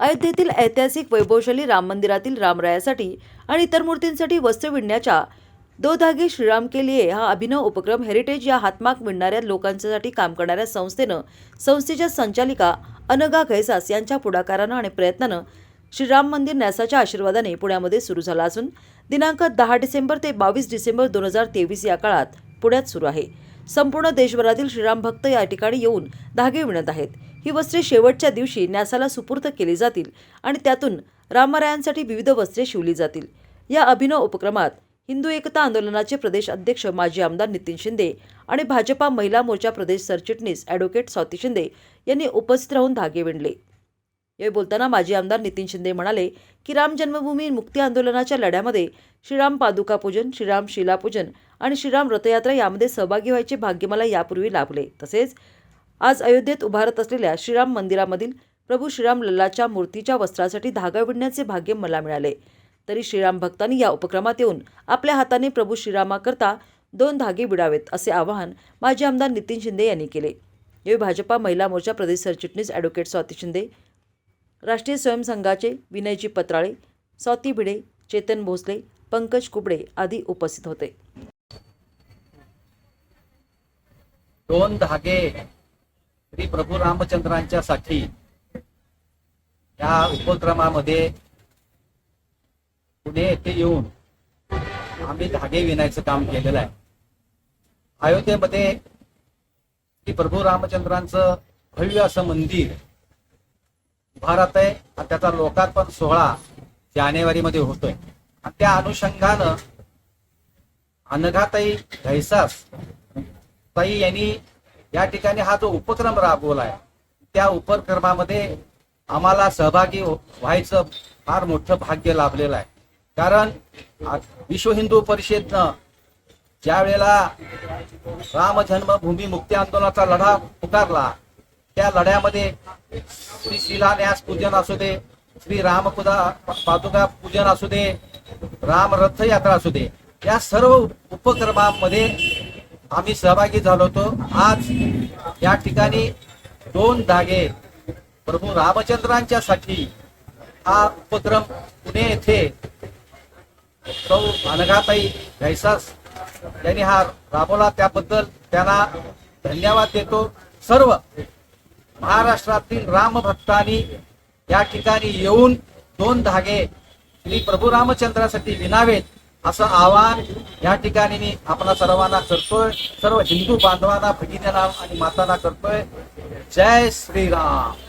अयोध्येतील ऐतिहासिक वैभवशाली राम मंदिरातील रामरायासाठी आणि इतर मूर्तींसाठी वस्त्र विणण्याच्या दो धागे श्रीराम के लिए हा अभिनव उपक्रम हेरिटेज या हातमाग विणणाऱ्या लोकांसाठी काम करणाऱ्या संस्थेनं संस्थेच्या संचालिका अनगा घैसास यांच्या पुढाकारानं आणि प्रयत्नानं श्रीराम मंदिर न्यासाच्या आशीर्वादाने पुण्यामध्ये सुरू झाला असून दिनांक दहा डिसेंबर ते बावीस डिसेंबर दोन हजार तेवीस या काळात पुण्यात सुरू आहे. संपूर्ण देशभरातील श्रीराम भक्त या ठिकाणी येऊन धागे विणत आहेत. ही वस्त्रे शेवटच्या दिवशी न्यासाला सुपूर्त केली जातील आणि त्यातून रामरायांसाठी विविध वस्त्रे शिवली जातील. या अभिनव उपक्रमात हिंदू एकता आंदोलनाचे प्रदेश अध्यक्ष माजी आमदार नितीन शिंदे आणि भाजपा महिला मोर्चा प्रदेश सरचिटणीस ॲडव्होकेट स्वाती शिंदे यांनी उपस्थित राहून धागे विणले. यावेळी बोलताना माजी आमदार नितीन शिंदे म्हणाले की राम जन्मभूमी मुक्ती आंदोलनाच्या लढ्यामध्ये श्रीराम पादुका पूजन श्रीराम शिलापूजन आणि श्रीराम रथयात्रा यामध्ये सहभागी व्हायचे भाग्य मला यापूर्वी लाभले. तसेच आज अयोध्येत उभारत असलेल्या श्रीराम मंदिरामधील प्रभू श्रीराम लल्लाच्या मूर्तीच्या वस्त्रासाठी धागा विणण्याचे भाग्य मला मिळाले. तरी श्रीराम भक्तांनी या उपक्रमात येऊन आपल्या हाताने प्रभू श्रीरामाकरता दोन धागे विडावेत असे आवाहन माजी आमदार नितीन शिंदे यांनी केले. यावेळी भाजपा महिला मोर्चा प्रदेश सरचिटणीस ॲडव्होकेट स्वाती शिंदे राष्ट्रीय स्वयंसंघाचे विनयजी पत्राळे स्वाती भिडे चेतन भोसले पंकज कुबडे आदी उपस्थित होते. दोन धागे श्री प्रभू रामचंद्रांच्या साठी या उपक्रमामध्ये पुणे येथे येऊन आम्ही धागे विणायचं काम केलेलं आहे. अयोध्येमध्ये श्री प्रभू रामचंद्रांचं भव्य असं मंदिर उभारत आहे आणि त्याचा लोकार्पण सोहळा जानेवारीमध्ये होतोय. आणि त्या अनुषंगानं अनघाताई घैसास ताई यांनी या ठिकाणी हा जो उपक्रम राबवला आहे त्या उपक्रमामध्ये आम्हाला सहभागी व्हायचं फार मोठं भाग्य लाभलेलं आहे. कारण विश्व हिंदू परिषदनं ज्या वेळेला राम जन्मभूमी मुक्ती आंदोलनाचा लढा पुकारला त्या लढ्यामध्ये श्री शिलान्यास पूजन असू दे श्री रामपुदा पादुका पूजन असू दे राम रथयात्रा असू दे या सर्व उपक्रमामध्ये आम्ही सहभागी झालो होतो. आज या ठिकाणी दोन धागे प्रभू रामचंद्रांच्या साठी हा उपक्रम पुणे येथे सौ अनघाताई घैसास यांनी हा राबवला. त्याबद्दल त्यांना धन्यवाद देतो. सर्व महाराष्ट्रातील रामभक्तांनी या ठिकाणी येऊन दोन धागे श्री प्रभू रामचंद्रासाठी विनावेत. असं आवाहन या ठिकाणी मी आपणा सर्वांना करतोय. सर्व हिंदू बांधवांना भगिनीला आणि मातांना करतोय. जय श्रीराम.